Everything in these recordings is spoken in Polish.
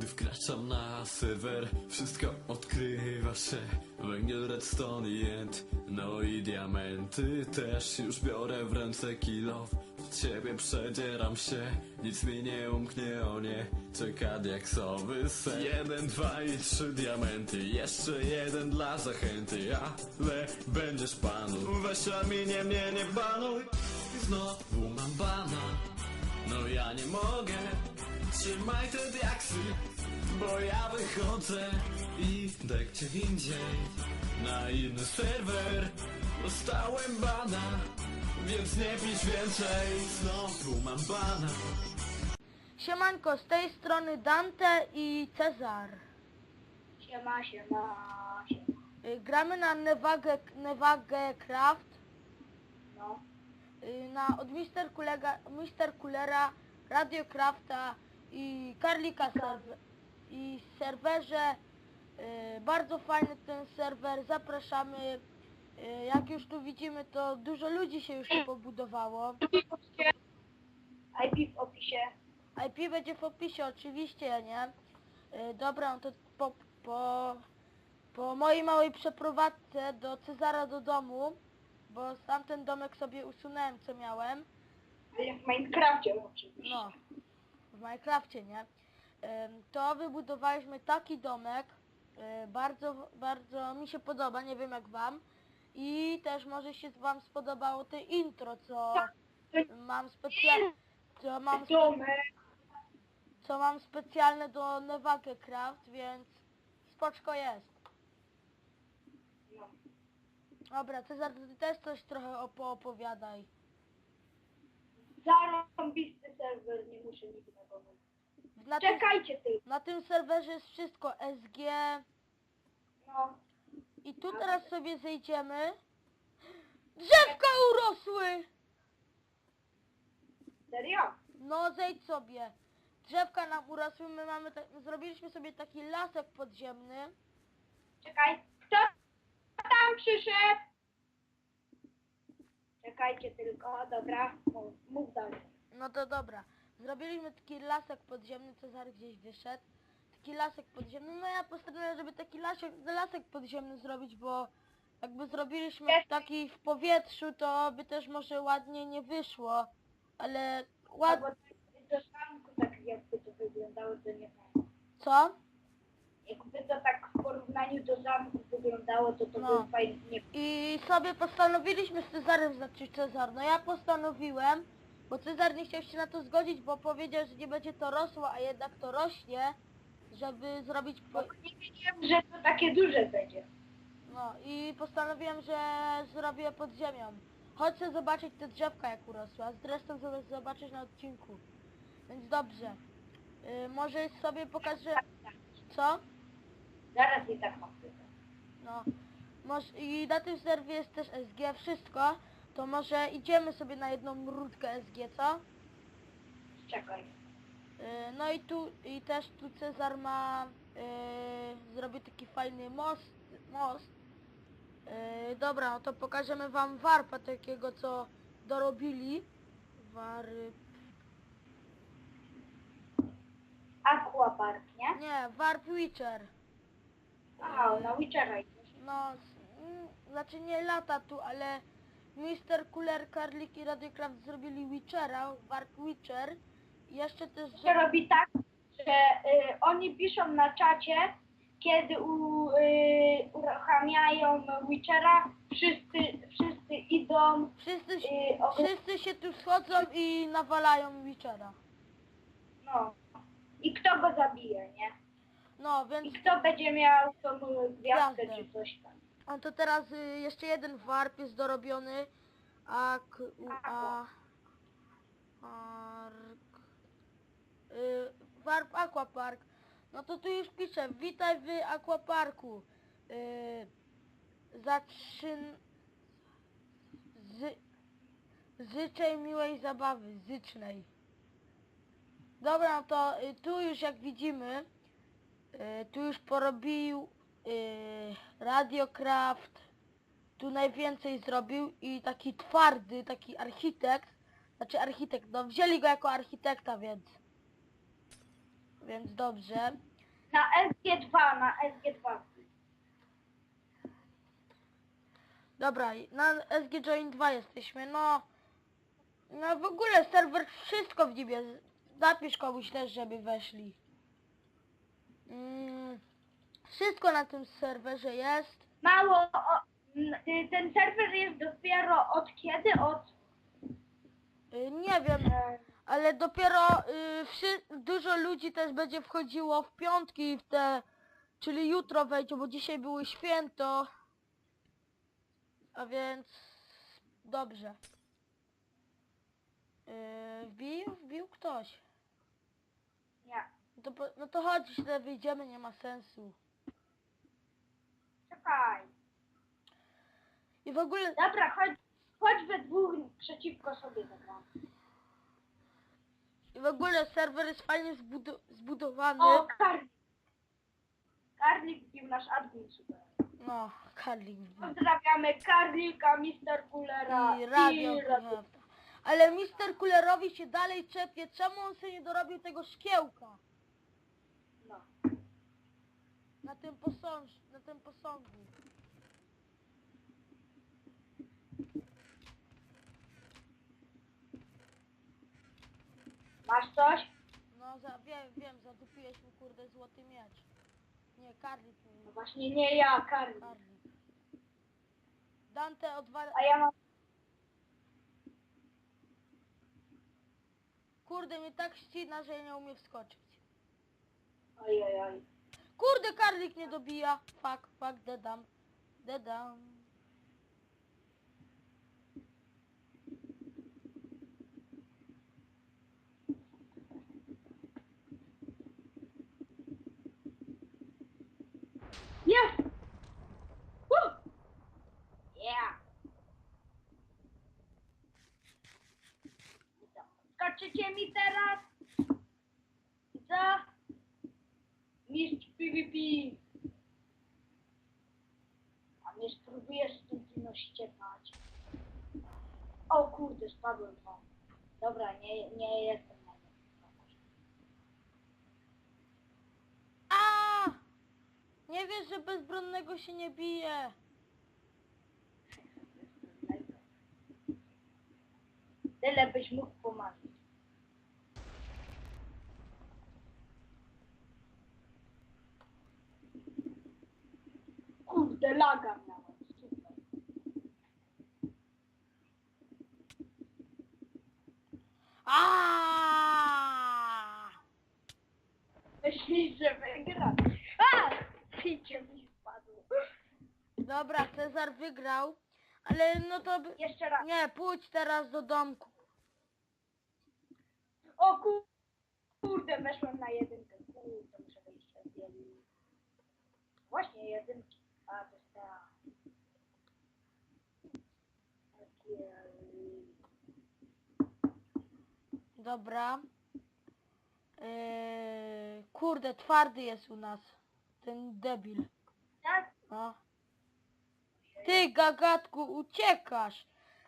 Gdy wkraczam na serwer, wszystko odkrywa się. Węgiel, redstone i jęt, no i diamenty też Już biorę w ręce kilof, pod ciebie przedzieram się. Nic mi nie umknie, o nie, czeka diaksowy set Jeden, dwa i trzy diamenty, jeszcze jeden dla zachęty. Ale będziesz panu, weź minie mnie nie banuj. Znowu mam bana no ja nie mogę Trzymaj te diaksy Bo ja wychodzę I idę gdzie indziej Na inny serwer Dostałem bana Więc nie pisz więcej Znowu mam bana Siemanko, z tej strony Dante i Cezar. Siema, siema, siema. Y, Gramy na Nevage, Nevage Craft No. y, na, od Mister, Kulega, Mister Coolera, Radio Crafta i Karlika serwer, i serwerze. y, Bardzo fajny ten serwer, zapraszamy. Y, Jak już tu widzimy, to dużo ludzi się już tu pobudowało. IP w opisie. IP będzie w opisie, oczywiście, nie? Yy, dobra, no to po, po, po mojej małej przeprowadzce do Cezara do domu, bo sam ten domek sobie usunąłem, co miałem, Ale w Minecrafcie oczywiście. no, w Minecrafcie, nie? To wybudowaliśmy taki domek, yy, bardzo, bardzo mi się podoba, nie wiem jak wam, i też może się wam spodobało to intro, co mam specjalnie, co mam spe co mam specjalne do Nevake Craft, więc spoczko jest. No. Dobra, Cezar, ty też coś trochę opo- opowiadaj. Zarąbisty serwer, nie muszę nic mówić. Na tym, Czekajcie ty. na tym serwerze jest wszystko SG No. i tu teraz sobie zejdziemy. Drzewka urosły! Serio? No zejdź sobie. Drzewka nam urosły, my mamy ta- zrobiliśmy sobie taki lasek podziemny. Czekaj. Kto tam przyszedł? Czekajcie tylko, dobra. Mów, mów dalej. No to dobra. Zrobiliśmy taki lasek podziemny, Cezary gdzieś wyszedł. Taki lasek podziemny. No ja postanowiłem, żeby taki lasek, lasek podziemny zrobić, bo jakby zrobiliśmy taki w powietrzu, to by też może ładnie nie wyszło. Ale Albo ład... do zamku tak jakby to wyglądało, to nie fajnie. Co? Jakby to tak w porównaniu do zamku wyglądało, to to No. by fajnie nie I sobie postanowiliśmy z Cezarem, znaczy Cezar, no ja postanowiłem, bo Cezar nie chciał się na to zgodzić, bo powiedział, że nie będzie to rosło, a jednak to rośnie, żeby zrobić... Po... Bo nie wiedziałem, że to takie duże będzie. No i postanowiłem, że zrobię pod ziemią. Chodźcie zobaczyć te drzewka jak urosły, a zresztą sobie zobaczyć na odcinku. Więc dobrze. Yy, może sobie pokażę... Co? Zaraz i tak mam pytać. No. Może, I na tym serwie jest też SG, wszystko. To może idziemy sobie na jedną mrówkę SG, co? Czekaj. Yy, no i tu, i też tu Cezar ma... Yy, zrobię taki fajny most. most. Yy, dobra, no to pokażemy wam warpa takiego, co dorobili. Wary... Aquapark, nie? Nie, Warp Witcher. A, na Witchera idziesz. No, s- mm, znaczy nie lata tu, ale Mr. Cooler, Karlik i Radiocraft zrobili Witchera, Warp Witcher. I jeszcze też, To że... robi tak, że y, oni piszą na czacie, kiedy u, y, uruchamiają Witchera, wszyscy, wszyscy idą, Wszyscy, się- y, o, wszyscy się tu schodzą i nawalają Witchera. no. I kto go zabije, nie? No, I więc kto będzie miał tą gwiazdkę Gwiazdę. czy coś tam. on to teraz y, jeszcze jeden warp jest dorobiony. Ak... U, a... Ark... Y, warp Aquapark. No to tu już piszę, witaj w Aquaparku. Y, zaczyn... Z... Życzę miłej zabawy, zycznej. Dobra, no to y, tu już jak widzimy, y, tu już porobił y, Radiocraft, tu najwięcej zrobił i taki twardy, taki architekt, znaczy architekt, no wzięli go jako architekta, więc więc dobrze. Na SG2, na SG2. Dobra, na SG Join 2 jesteśmy, no... No w ogóle serwer wszystko w nim jest. Napisz komuś też, żeby weszli. Mm, wszystko na tym serwerze jest. Mało, o, n- y, ten serwer jest dopiero od kiedy? Od... Y, nie wiem, E, ale dopiero y, wszy- dużo ludzi też będzie wchodziło w piątki w te, czyli jutro wejdzie, bo dzisiaj było święto. A więc dobrze. Yy, wbił? Wbił ktoś. No to, po- no to chodź, źle wyjdziemy, nie ma sensu. Czekaj. I w ogóle, Dobra, chodź, chodź we dwóch przeciwko sobie zagramy. i w ogóle serwer jest fajnie zbudu- zbudowany. O, Karlik. Karlik wbił nasz admin super. No, Karlik wbił. Pozdrawiamy Karlika, Mister Coolera I radio Prawda. Ale Mister Kulerowi się dalej czepie, czemu on sobie nie dorobił tego szkiełka No. na tym posąż, na tym posągu. Masz coś? No za, wiem, wiem, zadupiłeś mu kurde złoty miecz. Nie, Karlik, No nie, właśnie nie ja, Karlik. Karlik. Dante odwala... A ja mam... Kurde, mnie tak ścina, że ja nie umiem wskoczyć. Oj, oj, oj. Kurde, Karlik nie dobija. Fuck, fuck, dedam. Dedam. Jest! Woo! Yeah! I co? Skoczycie mi teraz? I co? Mistrz PvP. A mnie spróbujesz studyjno ściepać. O kurde, spadłem tam. Dobra, nie, nie jestem na nim. A! Nie wiesz, że bezbronnego się nie bije. Tyle byś mógł pomagać. Kurde, laga miałem. Super. A! Myślisz, że wygra? A! Picie mi spadło. Dobra, Cezar wygrał. Ale no to... by- Jeszcze raz. Nie, pójdź teraz do domku. O ku- kurde, weszłem na jedynkę. Kurde, muszę wyjść wielu. Właśnie jedynki. A, to jest ta. Takie, Dobra. Yy, kurde, twardy jest u nas. Ten debil. Tak? No. Ty, gagatku, uciekasz.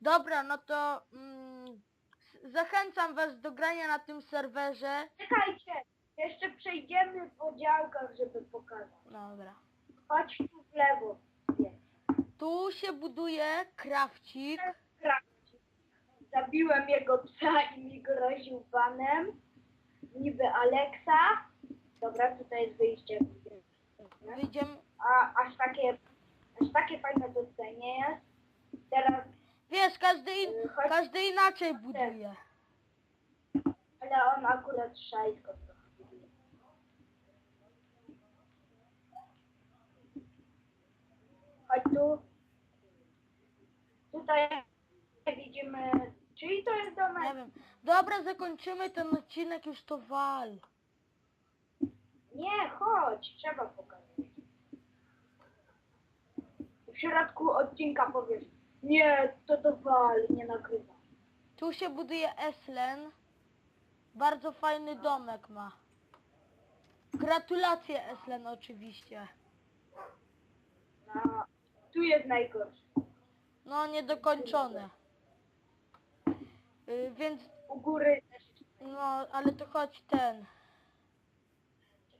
Dobra, no to mm, s- zachęcam was do grania na tym serwerze. Czekajcie, jeszcze przejdziemy po działkach, żeby pokazać. Dobra. Chodź tu w lewo. Tu się buduje krawcik. Zabiłem jego psa i mi groził panem. Niby Aleksa. Dobra, tutaj jest wyjście. Wyjdziemy. A aż takie, takie fajne docenie jest. Teraz, Wiesz, każdy, in, y, chodź, każdy inaczej buduje. ale on akurat szajsko trochę buduje. Chodź tu. Tutaj widzimy, czyj to jest domek? Nie wiem. Dobra, zakończymy ten odcinek, już to wal. Nie, chodź, trzeba pokazać. W środku odcinka powiesz, nie, to to wal, nie nagrywa. Tu się buduje Eslen. Bardzo fajny domek ma. Gratulacje Eslen oczywiście. No, tu jest najgorszy. No niedokończone. Y, więc U góry też. no, ale to chodź ten.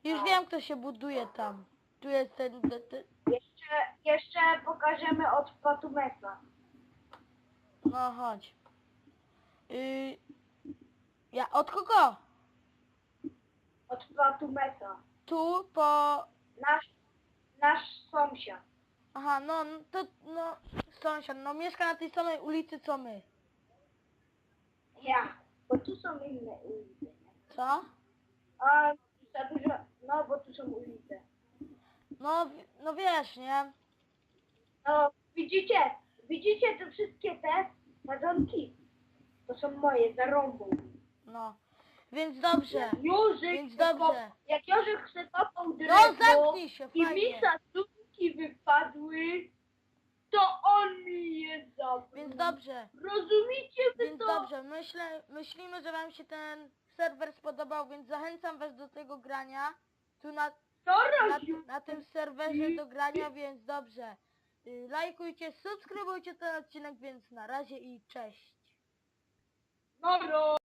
Już wiem, kto się buduje tam. Tu jest ten... ten, ten Jeszcze, jeszcze pokażemy od Patumesa. no chodź. Y, ja, od kogo? Od Patumesa. Tu po... Nasz, nasz sąsiad. Aha, no, no to, no, sąsiad, no mieszka na tej samej ulicy co my. Ja. Bo tu są inne ulice. nie? Co? A za dużo, no bo tu są ulice. No, wi- no wiesz, nie? No widzicie, widzicie te wszystkie te sadzonki? To są moje, zarąbą. No. Więc dobrze. Józek, Więc dobrze. jak Józek chce kopał No drewno zamknij się, i mi fajnie. sadzonki wypadły, to on mi je zabrał. Więc dobrze. Rozumiecie wy Więc to? dobrze, myślę, myślimy, że wam się ten serwer spodobał, więc zachęcam was do tego grania. Tu na, To na, robił. na tym serwerze do grania, więc dobrze. Y, Lajkujcie, subskrybujcie ten odcinek, więc na razie i cześć. No, ro.